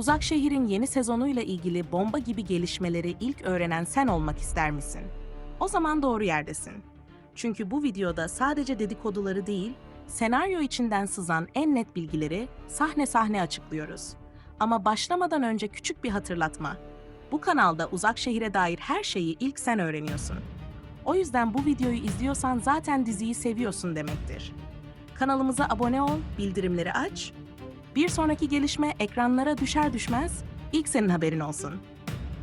Uzak Şehir'in yeni sezonuyla ilgili bomba gibi gelişmeleri ilk öğrenen sen olmak ister misin? O zaman doğru yerdesin. Çünkü bu videoda sadece dedikoduları değil, senaryo içinden sızan en net bilgileri sahne sahne açıklıyoruz. Ama başlamadan önce küçük bir hatırlatma. Bu kanalda Uzak Şehir'e dair her şeyi ilk sen öğreniyorsun. O yüzden bu videoyu izliyorsan zaten diziyi seviyorsun demektir. Kanalımıza abone ol, bildirimleri aç. Bir sonraki gelişme ekranlara düşer düşmez ilk senin haberin olsun.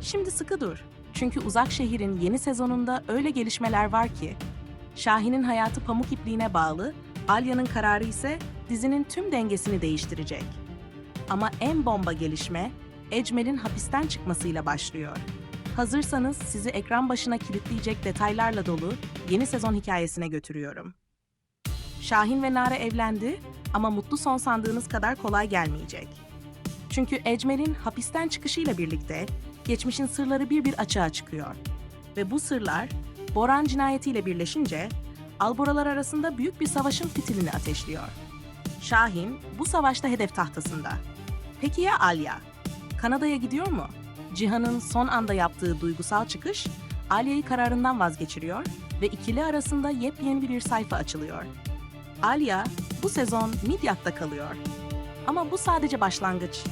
Şimdi sıkı dur. Çünkü Uzak Şehir'in yeni sezonunda öyle gelişmeler var ki. Şahin'in hayatı pamuk ipliğine bağlı, Alya'nın kararı ise dizinin tüm dengesini değiştirecek. Ama en bomba gelişme Ecmel'in hapisten çıkmasıyla başlıyor. Hazırsanız sizi ekran başına kilitleyecek detaylarla dolu yeni sezon hikayesine götürüyorum. Şahin ve Nare evlendi ama mutlu son sandığınız kadar kolay gelmeyecek. Çünkü Ecmel'in hapisten çıkışıyla birlikte geçmişin sırları bir bir açığa çıkıyor. Ve bu sırlar Boran cinayetiyle birleşince Alboralar arasında büyük bir savaşın fitilini ateşliyor. Şahin bu savaşta hedef tahtasında. Peki ya Alya? Kanada'ya gidiyor mu? Cihan'ın son anda yaptığı duygusal çıkış Alya'yı kararından vazgeçiriyor ve ikili arasında yepyeni bir sayfa açılıyor. Alya bu sezon Midyat'ta kalıyor. Ama bu sadece başlangıç.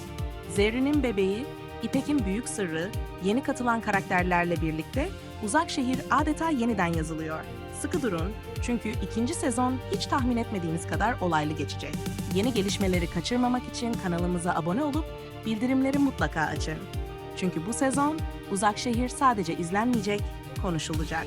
Zerrin'in bebeği, İpek'in büyük sırrı, yeni katılan karakterlerle birlikte Uzak Şehir adeta yeniden yazılıyor. Sıkı durun çünkü ikinci sezon hiç tahmin etmediğiniz kadar olaylı geçecek. Yeni gelişmeleri kaçırmamak için kanalımıza abone olup bildirimleri mutlaka açın. Çünkü bu sezon Uzak Şehir sadece izlenmeyecek, konuşulacak.